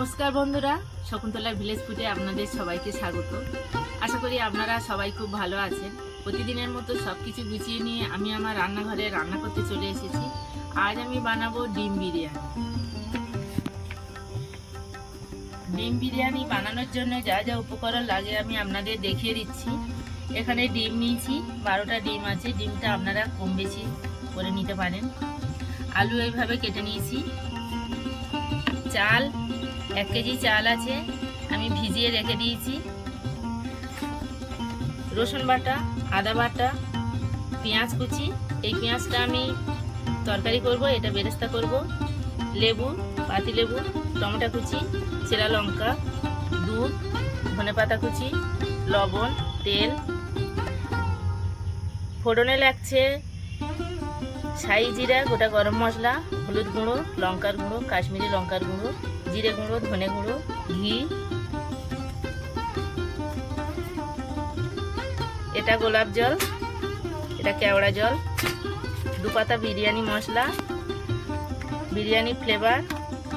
নমস্কার বন্ধুরা শকুন্তলা ভিলেজ ফুডে আপনাদের সবাইকে স্বাগত। আশা করি আপনারা সবাই খুব ভালো আছেন। প্রতিদিনের মতো সব কিছু গুছিয়ে নিয়ে আমি আমার রান্নাঘরে রান্না করতে চলে এসেছি। আজ আমি বানাবো ডিম বিরিয়ানি। ডিম বিরিয়ানি বানানোর জন্য যা যা উপকরণ লাগে আমি আপনাদের দেখিয়ে দিচ্ছি। এখানে ডিম নিয়েছি, বারোটা ডিম আছে। ডিমটা আপনারা কম বেশি করে নিতে পারেন। আলু এইভাবে কেটে নিয়েছি। চাল এক কেজি চাল আছে, আমি ভিজিয়ে রেখে দিয়েছি। রসুন বাটা, আদা বাটা, পেঁয়াজ কুচি, এই পেঁয়াজটা আমি তরকারি করব, এটা বেরেস্তা করব। লেবু, পাতি লেবু, টমেটো কুচি, চেরা লঙ্কা, দুধ, ধনে পাতা কুচি, লবণ, তেল। ফোড়নে লাগছে সাই জিরা, গোটা গরম মশলা, হলুদ গুঁড়ো, লঙ্কার গুঁড়ো, কাশ্মীরি লঙ্কার গুঁড়ো। জিরে গুঁড়ো, ধনে গুঁড়ো, ঘি। এটা গোলাপ জল, এটা কেওড়া জল দু পাতা বিরিয়ানি মশলা, বিরিয়ানি ফ্লেভার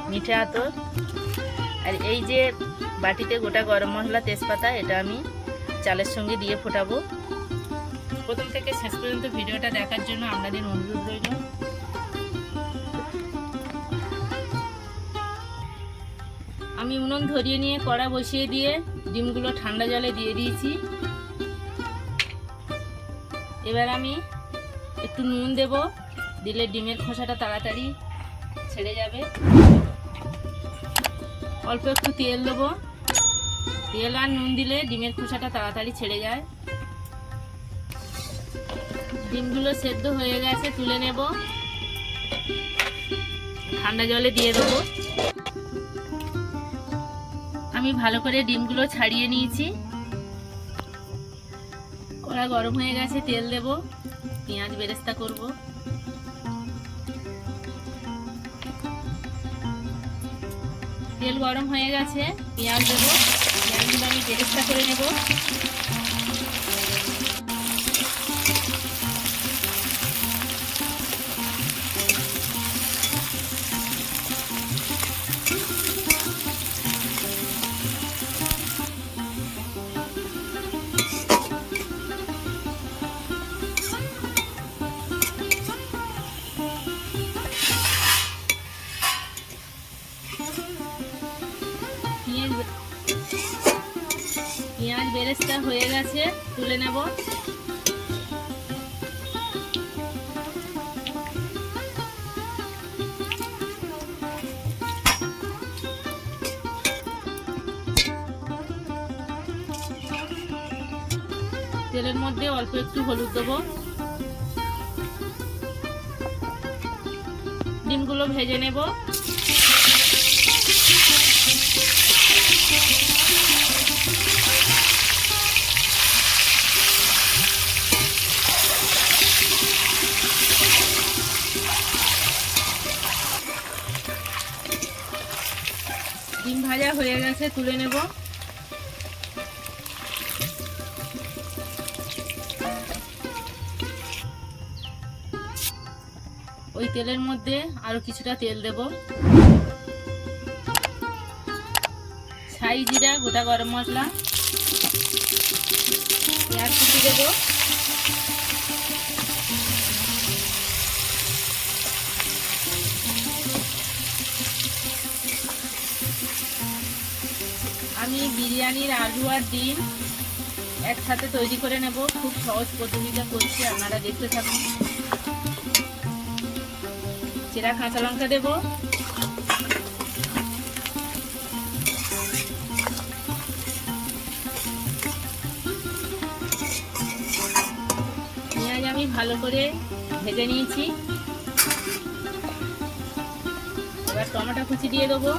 মিঠে আতর। আর এই যে বাটিতে গোটা গরম মশলা তেজপাতা, এটা আমি চালের সঙ্গে দিয়ে ফোটাবো। প্রথম থেকে শেষ পর্যন্ত ভিডিওটা দেখার জন্য আপনাদের অনুরোধ রইল। আমি উনুন ধরিয়ে নিয়ে কড়া বসিয়ে দিয়ে ডিমগুলো ঠান্ডা জলে দিয়ে দিয়েছি। এবার আমি একটু নুন দেব, দিলে ডিমের খোসাটা তাড়াতাড়ি ছেড়ে যাবে। অল্প একটু তেল দেবো। তেল আর নুন দিলে ডিমের খোসাটা তাড়াতাড়ি ছেড়ে যায়। ডিমগুলো সেদ্ধ হয়ে গেছে, তুলে নেব। ঠান্ডা জলে দিয়ে দেবো। আমি ভালো করে ডিমগুলো ছাড়িয়ে নিয়েছি। কড়া গরম হয়ে গেছে, তেল দেব, পেঁয়াজ বেরেস্তা করব। তেল গরম হয়ে গেছে, পেঁয়াজ দেবো পেঁয়াজগুলো আমি বেরেস্তা করে নেব। হয়ে তুলে নেব। তেলের মধ্যে অল্প একটু হলুদ দেবো। ডিমগুলো ভেজে নেব। হয়ে তুলে নেব। ওই তেলের মধ্যে আরও কিছুটা তেল দেব। ছাই জিরা, গোটা গরম মশলা। পেঁয়াজ কুচি দেব। আমি বিরিয়ানির আলু আর ডিম একসাথে তৈরি করে নেব। খুব সহজ পদ্ধতিটা করছি, আপনারা দেখতে থাকুন। চেরা কাঁচা লঙ্কা দেব। পেঁয়াজ আমি ভালো করে ভেজে নিয়েছি। এবার টমেটো কুচি দিয়ে দেবো।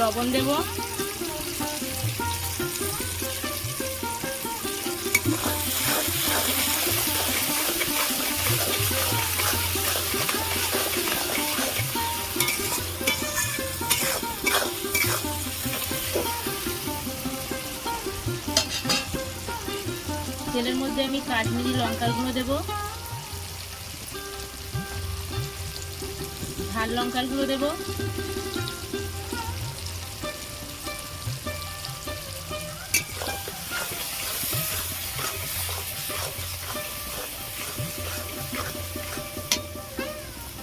লবণ দেব। তেলের মধ্যে আমি কাশ্মীরি লঙ্কা গুঁড়ো দেবো। ভালো লঙ্কার গুঁড়ো দেবো।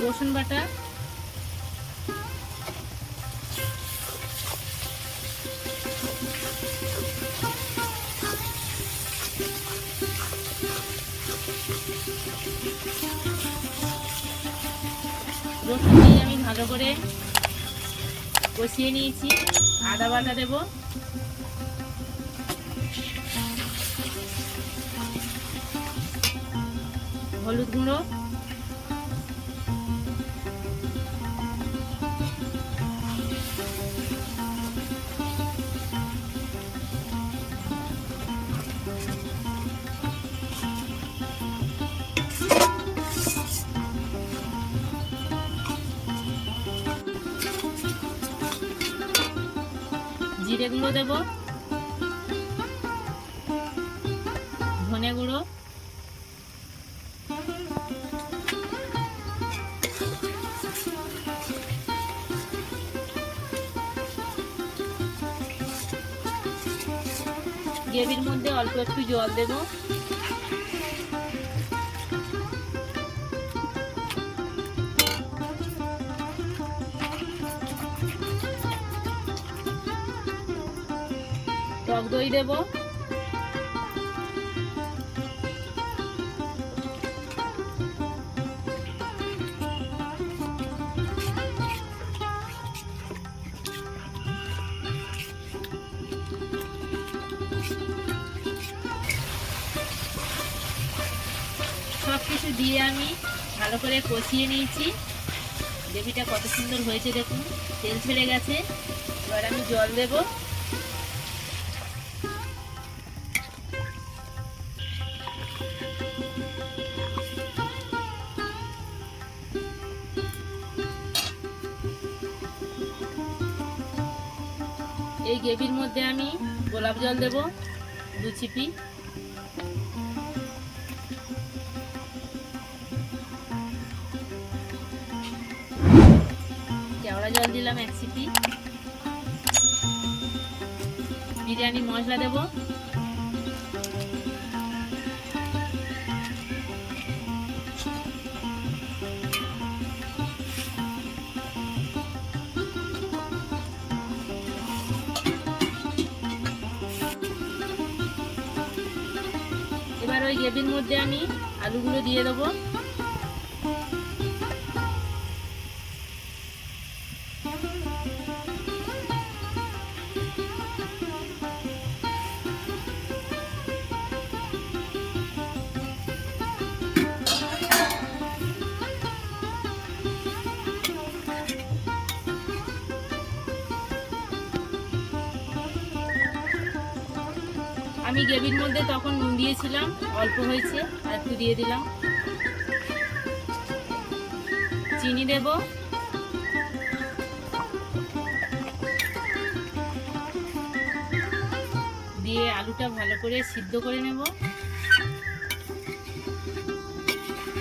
রসুন বাটা রসুন আমি ভালো করে কষিয়ে নিয়েছি। আদা বাটা দেব। হলুদ গুঁড়ো। গুঁড়ো দেব। ধনে গুঁড়ো। গ্রেভির মধ্যে অল্প একটু জল দেব। টক দই দেব। সব কিছু দিয়ে আমি ভালো করে কষিয়ে নিয়েছি। গ্রেভিটা কত সুন্দর হয়েছে দেখুন, তেল ছেড়ে গেছে। এবার আমি জল দেবো। এই গ্রেভির মধ্যে আমি গোলাপ জল দেব, দু চিপি। কেওড়া জল দিলাম এক চিপি। বিরিয়ানি মশলা দেব। গ্রেভির মধ্যে আমি আলুগুলো দিয়ে দেবো। গ্রেভির মধ্যে তখন নুন দিয়েছিলাম, অল্প হয়েছে, আর একটু দিয়ে দিলাম। চিনি দেব। দিয়ে আলুটা ভালো করে সিদ্ধ করে নেব।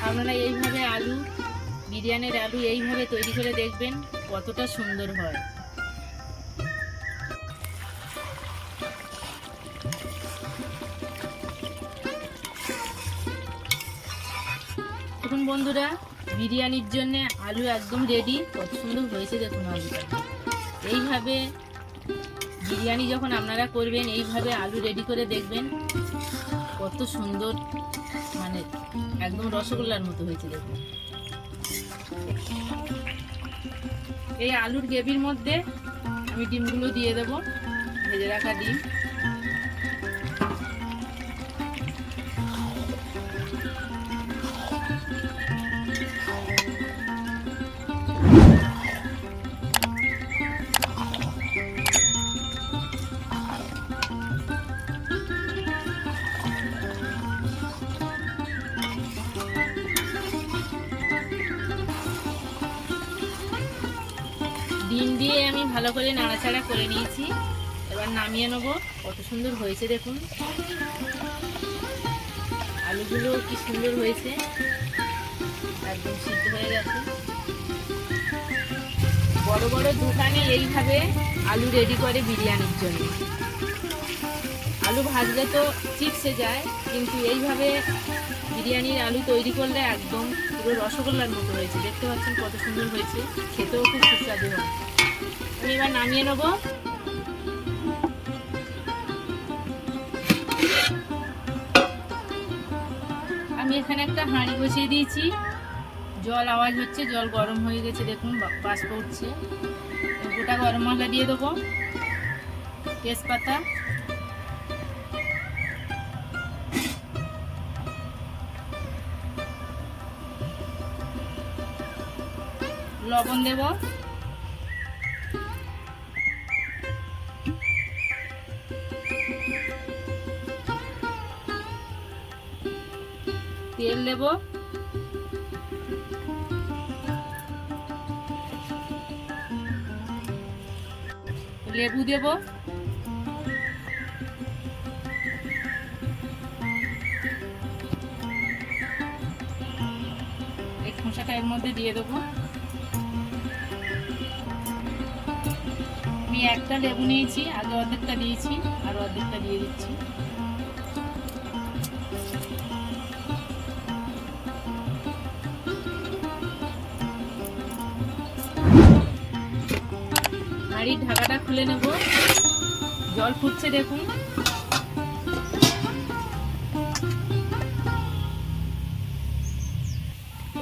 আপনারা এইভাবে আলু, বিরিয়ানির আলু এইভাবে তৈরি করে দেখবেন কতটা সুন্দর হয়। বন্ধুরা, বিরিয়ানির জন্য আলু একদম রেডি কত সুন্দর হয়েছে দেখুন আলুটা। এইভাবে বিরিয়ানি যখন আপনারা করবেন, এইভাবে আলু রেডি করে দেখবেন, কত সুন্দর মানে একদম রসগোল্লার মতো হয়েছে দেখুন। এই আলুর গ্রেভির মধ্যে আমি ডিমগুলো দিয়ে দেবো, ভেজে রাখা ডিম ডিম। নাড়াচাড়া করে নিয়েছি। এবার নামিয়ে নেব। কত সুন্দর হয়েছে দেখুন। আলুগুলো কি সুন্দর হয়েছে। একদম সিদ্ধ হয়ে গেছে। বড় বড় দোকানে এইভাবে আলু রেডি করে বিরিয়ানির জন্য। আলু ভাজলে তো চিপসে যায়, কিন্তু এইভাবে বিরিয়ানির আলু তৈরি করলে একদম পুরো রসগোল্লার মতো হয়েছে। দেখতে পাচ্ছেন কত সুন্দর হয়েছে। খেতেও খুব সুস্বাদু হয়। আমি এবার নামিয়ে নেব। আমি এখানে একটা হাঁড়ি বসিয়ে দিয়েছি। জল আওয়াজ হচ্ছে, জল গরম হয়ে গেছে, দেখুন, বা- বাষ্প উঠছে গোটা গরম মশলা দিয়ে দেবো। তেজপাতা। লবণ দেব। তেল দেব লেবু দেব। এই খোসাটা এর মধ্যে দিয়ে দেবো। আমি একটা লেবু নিয়েছি, আগে অর্ধেকটা দিয়েছি, আর অর্ধেকটা দিয়ে দিচ্ছি। হাঁড়ির ঢাকাটা খুলে নেব। জল ফুটছে দেখুন।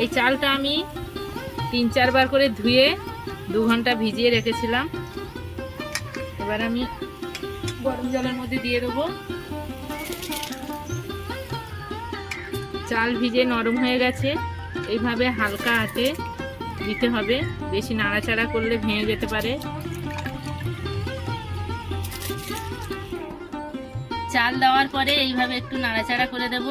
এই চালটা আমি তিন চারবার করে ধুয়ে দু ঘণ্টা ভিজিয়ে রেখেছিলাম। এবার আমি গরম জলের মধ্যে দিয়ে দেবো। চাল ভিজে নরম হয়ে গেছে। এইভাবে হালকা হাতে দিতে হবে। বেশি নাড়াচাড়া করলে ভেঙে যেতে পারে। চাল দেওয়ার পরে এইভাবে একটু নাড়াচাড়া করে দেব।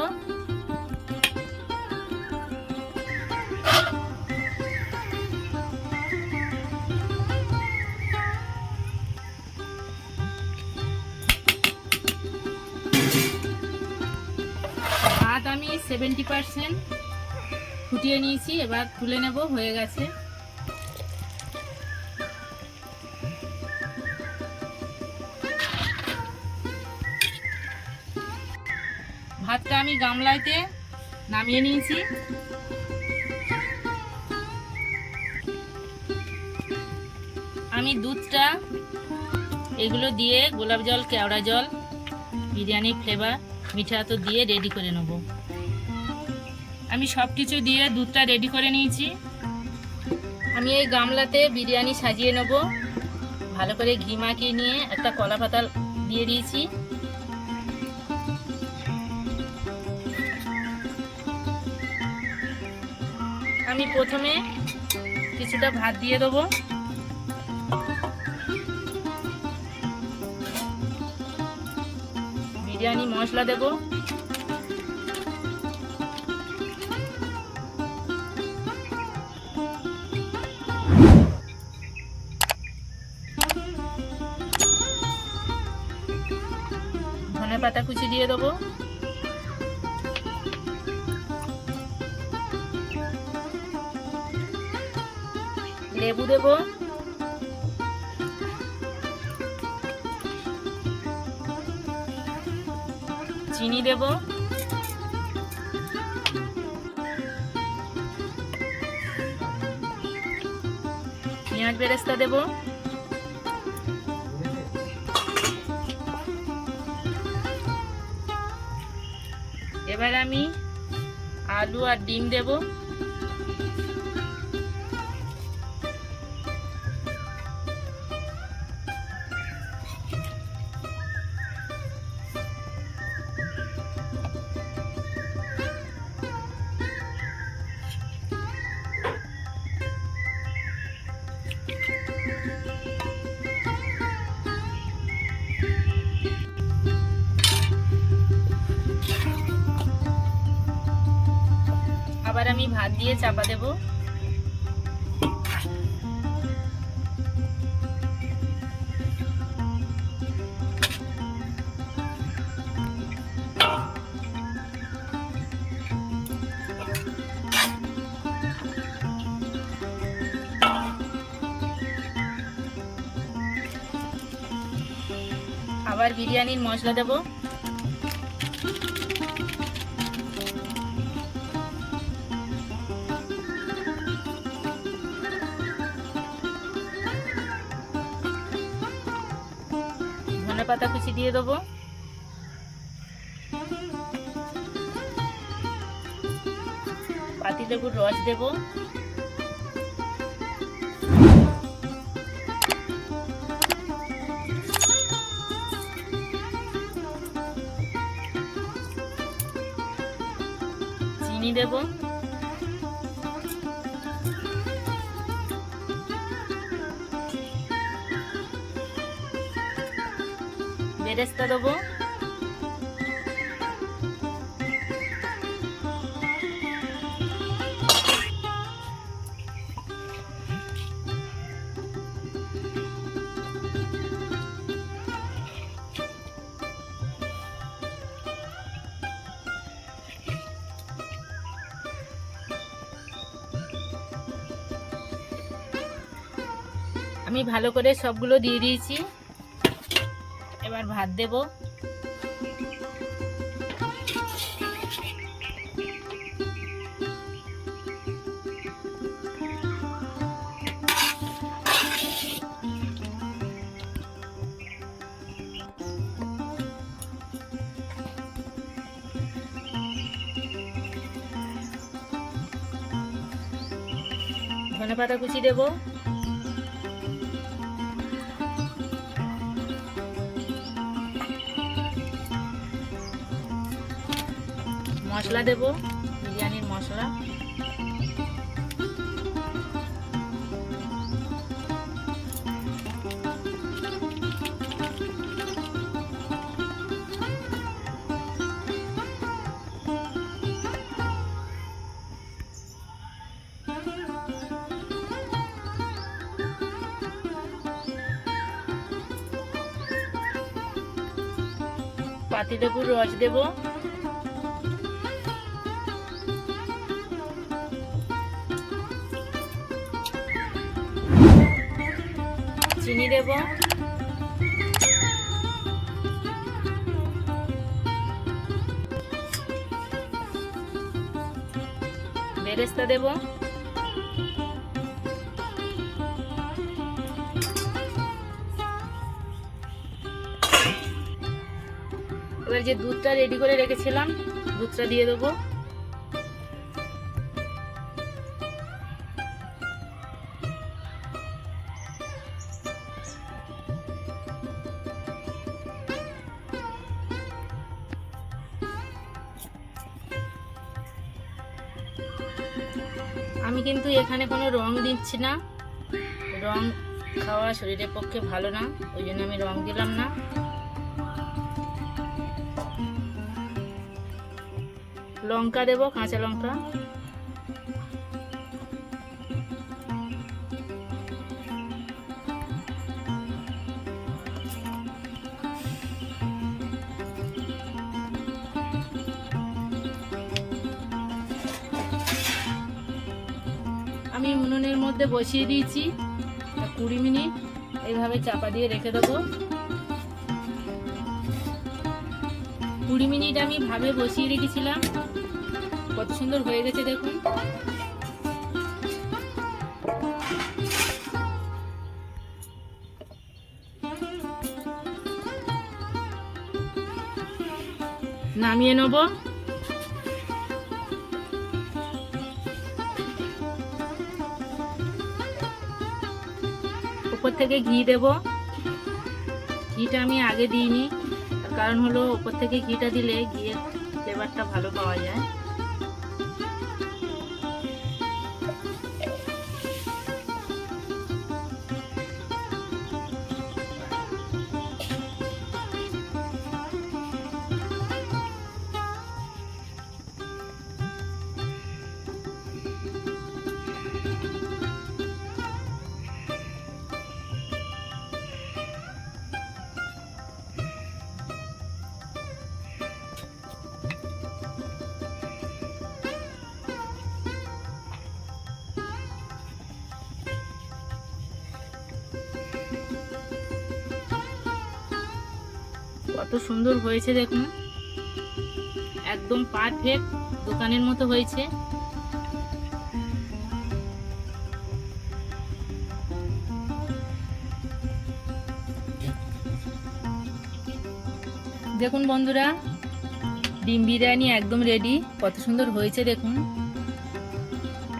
আমি সেভেন্টি পার্সেন্ট ফুটিয়ে নিয়েছি, এবার তুলে নেব, হয়ে গেছে। আমি গামলাতে নামিয়ে নিয়েছি। আমি দুধটা এগুলো দিয়ে গোলাপ জল, কেওড়া জল, বিরিয়ানি ফ্লেভার মিঠা তো দিয়ে রেডি করে নেব। আমি সব কিছু দিয়ে দুধটা রেডি করে নিয়েছি। আমি এই গামলাতে বিরিয়ানি সাজিয়ে নেব। ভালো করে ঘি মাখিয়ে নিয়ে একটা কলা পাতা দিয়ে দিয়েছি। আমি প্রথমে কিছুটা ভাত দিয়ে দেবো। বিরিয়ানি মশলা দেব। ধনে পাতা কুচি দিয়ে দেবো। লেবু দেব। চিনি দেব। পেঁয়াজ বেরেস্তা দেব। এবার আমি আলু আর ডিম দেবো। হাত দিয়ে চাপা দেব। আবার বিরিয়ানির মশলা দেবো। কুচি দিয়ে দেবো। পাতিলেবুর রস দেব। চিনি দেব। বেরেস্তা দেবো। আমি ভালো করে সবগুলো দিয়ে দিয়েছি। ভাত দেব। ধনে পাতা কুচি দেবো। মশলা দেব বিরিয়ানির মশলা। পাতিলেবুর রস দেবো। দেব। বেরেস্তা দেব। এবার যে দুধটা রেডি করে রেখেছিলাম দুধটা দিয়ে দেবো। দিচ্ছি না। রং খাওয়া শরীরের পক্ষে ভালো না, ওই জন্য আমি রং দিলাম না। লঙ্কা দেব, কাঁচা লঙ্কা। আমি উনুনের মধ্যে বসিয়ে দিয়েছি। কুড়ি মিনিট এইভাবে চাপা দিয়ে রেখে দেবো। কুড়ি মিনিট আমি ভাবে বসিয়ে রেখেছিলাম। কত সুন্দর হয়ে গেছে দেখুন। নামিয়ে নেব। উপর থেকে ঘি দেব। ঘিটা আমি আগে দিইনি, কারণ হলো উপর থেকে ঘিটা দিলে ঘিয়ের ফ্লেভারটা ভালো পাওয়া যায়। কত সুন্দর হয়েছে দেখুন। একদম পারফেক্ট দোকানের মতো হয়েছে। দেখুন বন্ধুরা, ডিম বিরিয়ানি একদম রেডি কত সুন্দর হয়েছে দেখুন।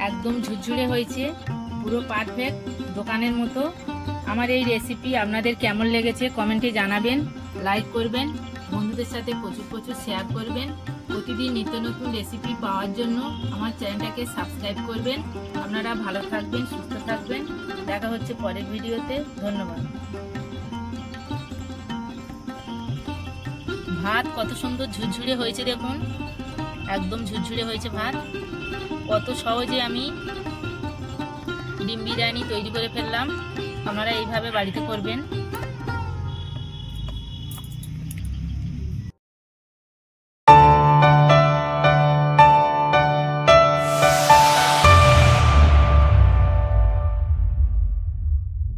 একদম ঝুরঝুরে হয়েছে, পুরো পারফেক্ট দোকানের মতো। আমার এই রেসিপি আপনাদের কেমন লেগেছে কমেন্টে জানাবেন। লাইক করবেন, বন্ধুদের সাথে প্রচুর প্রচুর শেয়ার করবেন। প্রতিদিন নিত্য নতুন রেসিপি পাওয়ার জন্য আমার চ্যানেলটাকে সাবস্ক্রাইব করবেন। আপনারা ভালো থাকবেন, সুস্থ থাকবেন। দেখা হচ্ছে পরের ভিডিওতে। ধন্যবাদ। ভাত কত সুন্দর ঝুরঝুরে হয়েছে দেখুন। একদম ঝুরঝুরে হয়েছে ভাত। কত সহজে আমি ডিম বিরিয়ানি তৈরি করে ফেললাম। আপনারা এইভাবে বাড়িতে করবেন।